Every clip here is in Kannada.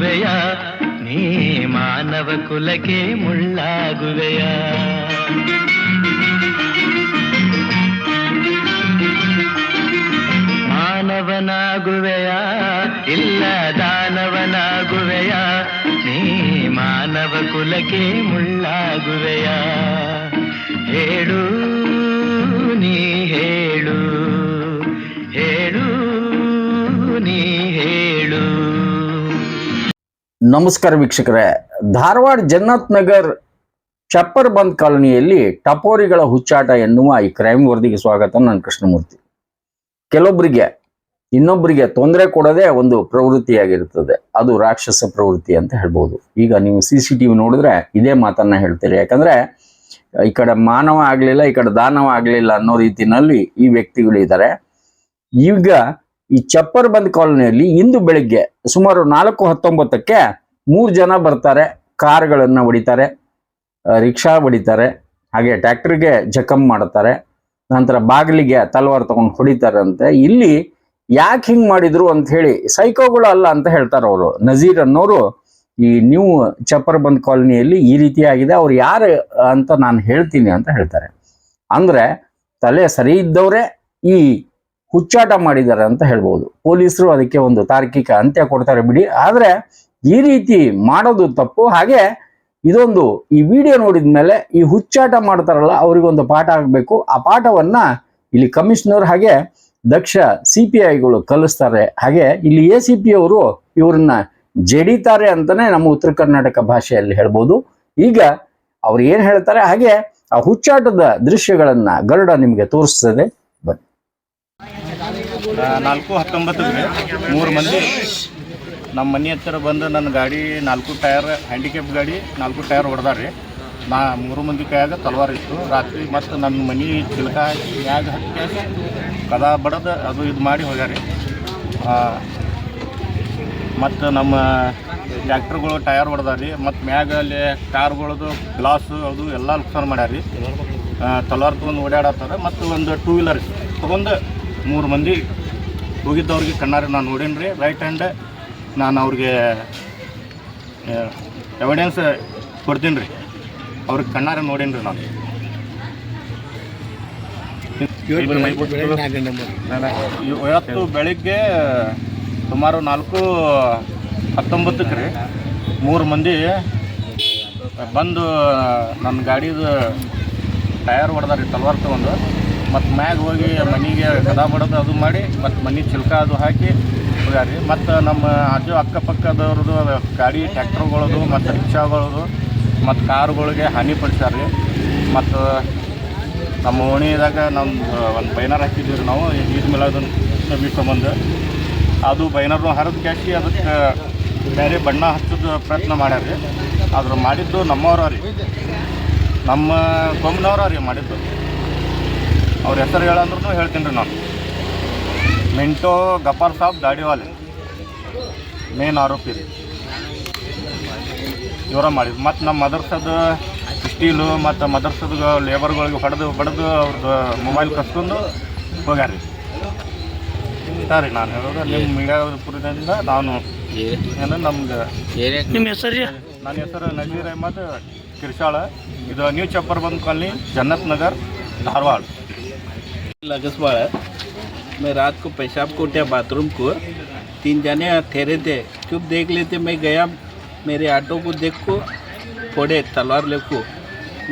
ದಾನವನಾಗುವೆಯ ನೀ ಮಾನವ ಕುಲಕ್ಕೆ ಮುಳ್ಳಾಗುವೆಯ. ಮಾನವನಾಗುವೆಯ, ಇಲ್ಲ ದಾನವನಾಗುವೆಯ, ನೀ ಮಾನವ ಕುಲಕ್ಕೆ ಮುಳ್ಳಾಗುವೆಯ. ಹೇಳು, ನೀ ಹೇಳು ಹೇಳು, ನೀ ಹೇಳು. ನಮಸ್ಕಾರ ವೀಕ್ಷಕರೇ. ಧಾರವಾಡ ಜನ್ನತ್ ನಗರ್ ಚಪ್ಪರ್ ಬಂದ್ ಕಾಲೋನಿಯಲ್ಲಿ ಟಪೋರಿಗಳ ಹುಚ್ಚಾಟ ಎನ್ನುವ ಈ ಕ್ರೈಮ್ ವರದಿಗೆ ಸ್ವಾಗತ. ನಾನು ಕೃಷ್ಣಮೂರ್ತಿ. ಕೆಲವೊಬ್ಬರಿಗೆ ಇನ್ನೊಬ್ಬರಿಗೆ ತೊಂದರೆ ಕೊಡೋದೇ ಒಂದು ಪ್ರವೃತ್ತಿಯಾಗಿರುತ್ತದೆ. ಅದು ರಾಕ್ಷಸ ಪ್ರವೃತ್ತಿ ಅಂತ ಹೇಳ್ಬೋದು. ಈಗ ನೀವು ಸಿ ಸಿ ಟಿ ವಿ ನೋಡಿದ್ರೆ ಇದೇ ಮಾತನ್ನ ಹೇಳ್ತೀರಿ. ಯಾಕಂದ್ರೆ, ಈ ಕಡೆ ಮಾನವ ಆಗಲಿಲ್ಲ, ಈ ಕಡೆ ದಾನವ ಆಗಲಿಲ್ಲ ಅನ್ನೋ ರೀತಿಯಲ್ಲಿ ಈ ವ್ಯಕ್ತಿಗಳು ಇದ್ದಾರೆ. ಈಗ ಈ ಚಪ್ಪರ್ ಬಂದ್ ಕಾಲೋನಿಯಲ್ಲಿ ಇಂದು ಬೆಳಿಗ್ಗೆ ಸುಮಾರು ನಾಲ್ಕು ಹತ್ತೊಂಬತ್ತಕ್ಕೆ ಮೂರು ಜನ ಬರ್ತಾರೆ, ಕಾರ್ಗಳನ್ನು ಹೊಡಿತಾರೆ ರಿಕ್ಷಾ ಹೊಡಿತಾರೆ, ಹಾಗೆ ಟ್ರ್ಯಾಕ್ಟರ್ಗೆ ಜಖಮ್ ಮಾಡ್ತಾರೆ, ನಂತರ ಬಾಗಿಲಿಗೆ ತಲವಾರ್ ತಗೊಂಡು ಹೊಡಿತಾರಂತೆ. ಇಲ್ಲಿ ಯಾಕೆ ಹಿಂಗೆ ಮಾಡಿದ್ರು ಅಂತ ಹೇಳಿ ಸೈಕೋಗಳು ಅಲ್ಲ ಅಂತ ಹೇಳ್ತಾರೆ ಅವರು. ನಜೀರ್ ಅನ್ನೋರು ಈ ನ್ಯೂ ಚಪ್ಪರ್ ಬಂದ್ ಕಾಲೋನಿಯಲ್ಲಿ ಈ ರೀತಿ ಆಗಿದೆ ಅವ್ರು ಯಾರು ಅಂತ ನಾನು ಹೇಳ್ತೀನಿ ಅಂತ ಹೇಳ್ತಾರೆ. ಅಂದ್ರೆ ತಲೆ ಸರಿ ಇದ್ದವರೇ, ಈ ಹುಚ್ಚಾಟ ಮಾಡಿದ್ದಾರೆ ಅಂತ ಹೇಳ್ಬೋದು. ಪೊಲೀಸರು ಅದಕ್ಕೆ ಒಂದು ತಾರ್ಕಿಕ ಅಂತ್ಯ ಕೊಡ್ತಾರೆ ಬಿಡಿ. ಆದರೆ ಈ ರೀತಿ ಮಾಡೋದು ತಪ್ಪು. ಹಾಗೆ ಇದೊಂದು ಈ ವಿಡಿಯೋ ನೋಡಿದ ಮೇಲೆ ಈ ಹುಚ್ಚಾಟ ಮಾಡ್ತಾರಲ್ಲ, ಅವರಿಗೊಂದು ಪಾಠ ಆಗಬೇಕು. ಆ ಪಾಠವನ್ನ ಇಲ್ಲಿ ಕಮಿಷನರ್ ಹಾಗೆ ದಕ್ಷ ಸಿ ಪಿ ಐಗಳು ಕಲಿಸ್ತಾರೆ. ಹಾಗೆ ಇಲ್ಲಿ ಎ ಸಿ ಪಿ ಅವರು ಇವ್ರನ್ನ ಜಡಿತಾರೆ ಅಂತಾನೆ ನಮ್ಮ ಉತ್ತರ ಕರ್ನಾಟಕ ಭಾಷೆಯಲ್ಲಿ ಹೇಳ್ಬೋದು. ಈಗ ಅವ್ರು ಏನ್ ಹೇಳ್ತಾರೆ? ಹಾಗೆ ಆ ಹುಚ್ಚಾಟದ ದೃಶ್ಯಗಳನ್ನ ಗರುಡ ನಿಮಗೆ ತೋರಿಸ್ತದೆ. ನಾಲ್ಕು ಹತ್ತೊಂಬತ್ತಕ್ಕೆ ಮೂರು ಮಂದಿ. ನಮ್ಮ ಮನೆ ಹತ್ತಿರ ಬಂದು ನನ್ನ ಗಾಡಿ ನಾಲ್ಕು ಟೈರ್ ಹ್ಯಾಂಡಿಕ್ಯಾಪ್ ಗಾಡಿ ನಾಲ್ಕು ಟೈರ್ ಹೊಡೆದಾರ್ರಿ. ನಾ ಮೂರು ಮಂದಿ ಕೈಯಾಗ ತಲವಾರ ಇತ್ತು. ರಾತ್ರಿ ಮತ್ತು ನನ್ನ ಮನೆ ಚಿಲಕ ಮ್ಯಾಗ ಹತ್ತಿ ಕದ ಬಡದು ಅದು ಇದು ಮಾಡಿ ಹೋಗ್ಯಾರಿ ಮತ್ತು ನಮ್ಮ ಟ್ಯಾಕ್ಟ್ರುಗಳು ಟೈರ್ ಹೊಡೆದಾರಿ ಮತ್ತು ಮ್ಯಾಗ ಅಲ್ಲಿ ಕಾರ್ಗಳದು ಗ್ಲಾಸು ಅದು ಎಲ್ಲ ನುಕ್ಸಾನ ಮಾಡ್ಯಾರಿ ತಲವಾರ್ ತೊಗೊಂಡು ಓಡಾಡತ್ತಾರ ಮತ್ತು ಒಂದು ಟೂ ವೀಲರ್ ತೊಗೊಂಡು ಮೂರು ಮಂದಿ ಹೋಗಿದ್ದವ್ರಿಗೆ ಕಣ್ಣಾರೆ ನಾನು ನೋಡೀನಿ ರೀ. ರೈಟ್ ಹ್ಯಾಂಡ್ ನಾನು ಅವ್ರಿಗೆ ಎವಿಡೆನ್ಸ್ ಕೊಡ್ತೀನಿ ರೀ. ಅವ್ರಿಗೆ ಕಣ್ಣಾರೆ ನೋಡೀನಿ ರೀ ನಾನು. ಇವತ್ತು ಬೆಳಿಗ್ಗೆ ಸುಮಾರು ನಾಲ್ಕು ಹತ್ತೊಂಬತ್ತಕ್ಕೆ ರೀ ಮೂರು ಮಂದಿ ಬಂದು ನನ್ನ ಗಾಡಿದು ಟಯರ್ ಹೊಡೆದಾರಿ, ತಲ್ವಾರ್ ತೊಗೊಂಡು. ಮತ್ತು ಮ್ಯಾಗ ಹೋಗಿ ಮನೆಗೆ ಕದ ಬಡದು ಅದು ಮಾಡಿ, ಮತ್ತು ಮನೆ ಚಿಲ್ಕ ಅದು ಹಾಕಿ ಹೋಗ್ಯಾರಿ ಮತ್ತು ನಮ್ಮ ಆಜು ಅಕ್ಕಪಕ್ಕದವ್ರದ್ದು ಗಾಡಿ ಟ್ಯಾಕ್ಟ್ರುಗಳದು ಮತ್ತು ರಿಕ್ಷಾಗಳದು, ಮತ್ತು ಕಾರುಗಳಿಗೆ ಹಾನಿ ಪಡಿಸ್ಯಾರ ಮತ್ತು ನಮ್ಮ ಓಣಿದಾಗ ನಮ್ದು ಒಂದು ಬೈನರ್ ಹಾಕಿದ್ವಿ ರೀ ನಾವು ಈದ್ ಮೇಲೆ ಅದನ್ನು ಸಂಬಂಧ. ಅದು ಬೈನರ್ನು ಹರಿದು ಕ್ಯಾಶಿ, ಅದಕ್ಕೆ ಬೇರೆ ಬಣ್ಣ ಹಚ್ಚೋದು ಪ್ರಯತ್ನ ಮಾಡ್ಯಾರ ರೀ ಆದ್ರೆ ಮಾಡಿದ್ದು ನಮ್ಮವ್ರ ರೀ. ನಮ್ಮ ಕೊಂಬನವ್ರ ರೀ ಮಾಡಿದ್ದು. ಅವ್ರ ಹೆಸರು ಹೇಳಂದ್ರೂ ಹೇಳ್ತೀನಿ ರೀ ನಾನು. ಮಿಂಟೋ ಗಫಾರ್ ಸಾಬ್ ಗಾಡಿವಾಲೆ ಮೇನ್ ಆರೋಪಿ ರೀ. ಇವರ ಮಾಡಿ ಮತ್ತು ನಮ್ಮ ಮದರ್ಸದ ಸ್ಟೀಲು ಮತ್ತು ಮದರ್ಸದ ಲೇಬರ್ಗಳಿಗೆ ಹೊಡೆದು ಬಡ್ದು ಅವ್ರದ್ದು ಮೊಬೈಲ್ ಕಸ್ಕೊಂಡು ಹೋಗ್ಯಾರ ರೀ ಸರಿ ನಾನು ಹೇಳೋದು. ನಿಮ್ಮ ಮೀಡಿಯಾಪುರದಿಂದ ನಾನು ಏನು ನಮ್ಗೆ ನಿಮ್ಮ ಹೆಸರು ನನ್ನ ಹೆಸರು ನಜೀರ್ ಅಹಮದ್ ಕಿರ್ಶಾಳ ಇದು ನ್ಯೂ ಚಪ್ಪರ್ ಬಂದ್ ಕಾಲನಿ ಜನ್ನತ್ ನಗರ್ ಧಾರವಾಡ. लगसवाड़ मैं रात को पेशाब को उठा बाथरूम को तीन जाने ठहरे थे. चुप देख लेते मैं गया. मेरे ऑटो को देख. को फोड़े तलवार ले को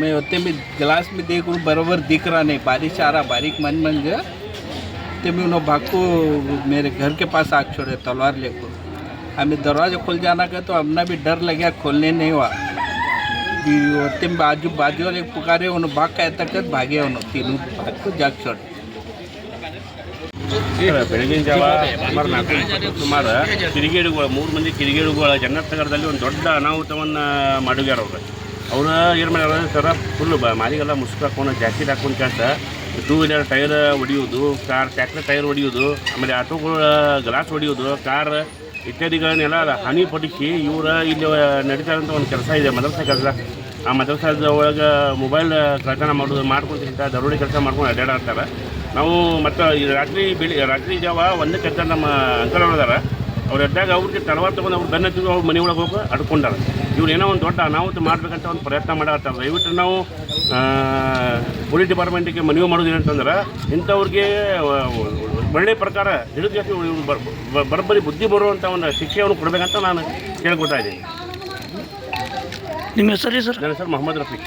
मैं होते में ग्लास में देख रहा बराबर दिख रहा नहीं. बारिश आ रहा बारीक मन मन गया. तो मैं उन्होंने भाग को मेरे घर के पास आग छोड़े, तलवार ले को हमें दरवाज़ा खोल जाना का तो हमने भी डर लगा खोलने नहीं हुआ. होते बाजू बाजू वाले पुकारे उन्होंने भाग का तक भागे उन्होंने तीनों भाग को जाग छोड़े. ಬೆಳಗಿನ ಜಾವ ಸುಮಾರು ನಾಲ್ಕು ಸುಮಾರು ಕಿರಿಗೇಡುಗಳು, ಮೂರು ಮಂದಿ ಕಿರಿಗೇಡುಗಳು ಜನ್ನತ್ನಗರದಲ್ಲಿ ಒಂದು ದೊಡ್ಡ ಅನಾಹುತವನ್ನು ಮಾಡಿಗ್ಯಾರ ಅವ್ರು. ಅವರು ಏನು ಮಾಡ್ಯಾರ ಸರ ಫುಲ್ ಬ ಮಾರಿಗೆಲ್ಲ ಮುಸುಕು ಹಾಕೊಂಡು ಜಾಕೆಟ್ ಹಾಕೊಂಡು ಕೆಲಸ ಟೂ ವೀಲರ್ ಟೈರ್ ಹೊಡಿಯೋದು ಕಾರ್ ಟ್ಯಾಕ್ಟರ್ ಟೈರ್ ಹೊಡಿಯೋದು ಆಮೇಲೆ ಆಟೋಗಳ ಗ್ಲಾಸ್ ಹೊಡಿಯೋದು ಕಾರ್ ಇತ್ಯಾದಿಗಳನ್ನೆಲ್ಲ ಹಾನಿ ಪಡಿಸಿ ಇವರ ಇಲ್ಲಿ ನಡೀತಾ ಒಂದು ಕೆಲಸ ಇದೆ, ಮದರ್ಸ ಕೆಲಸ. ಆ ಮದ್ರಸಾದ ಒಳಗೆ ಮೊಬೈಲ್ ಕಳ್ತನ ಮಾಡೋದು ಮಾಡ್ಕೊಂತಿಂತ ದರೋಡಿ ಕೆಲಸ ಮಾಡ್ಕೊಂಡು ಅಡ್ಡಾಡ್ತಾರೆ ನಾವು ಮತ್ತು ರಾತ್ರಿ ಬೆಳಿ, ರಾತ್ರಿ ಜಾವ ಒಂದು ಕೆಲಸ ನಮ್ಮ ಅಂಕಲ್ ಅದಾರ. ಅವ್ರು ಎದ್ದಾಗ ಅವ್ರಿಗೆ ತಡವಾರ ತೊಗೊಂಡು ಅವ್ರು ಬೆನ್ನ ಹತ್ತಿದ್ರು ಅವ್ರ ಮನೆ ಒಳಗೆ ಹೋಗಿ ಅಡ್ಕೊಂಡಾರ. ಇವ್ರು ಏನೋ ಒಂದು ದೊಡ್ಡ ಅನಾಹುತ ಮಾಡ್ಬೇಕಂತ ಒಂದು ಪ್ರಯತ್ನ ಮಾಡತ್ತಾರ ದಯವಿಟ್ಟು ನಾವು ಪೊಲೀಸ್ ಡಿಪಾರ್ಟ್ಮೆಂಟಿಗೆ ಮನವಿ ಮಾಡೋದು ಏನಂತಂದ್ರೆ ಇಂಥವ್ರಿಗೆ ವ- ವ- ಒಳ್ಳೆ ಪ್ರಕಾರ ಹಿಡಿದು ಬರ್ಬರಿ ಬುದ್ಧಿ ಬರುವಂಥ ಒಂದು ಶಿಕ್ಷೆಯನ್ನು ಕೊಡಬೇಕಂತ ನಾನು ಕೇಳ್ಕೊತಾ ಇದ್ದೀನಿ. ನಿಮ್ಮ ಹೆಸರು ಸರ್? ನನ್ನ ಹೆಸರು ಮೊಹಮ್ಮದ್ ರಫೀಕ್.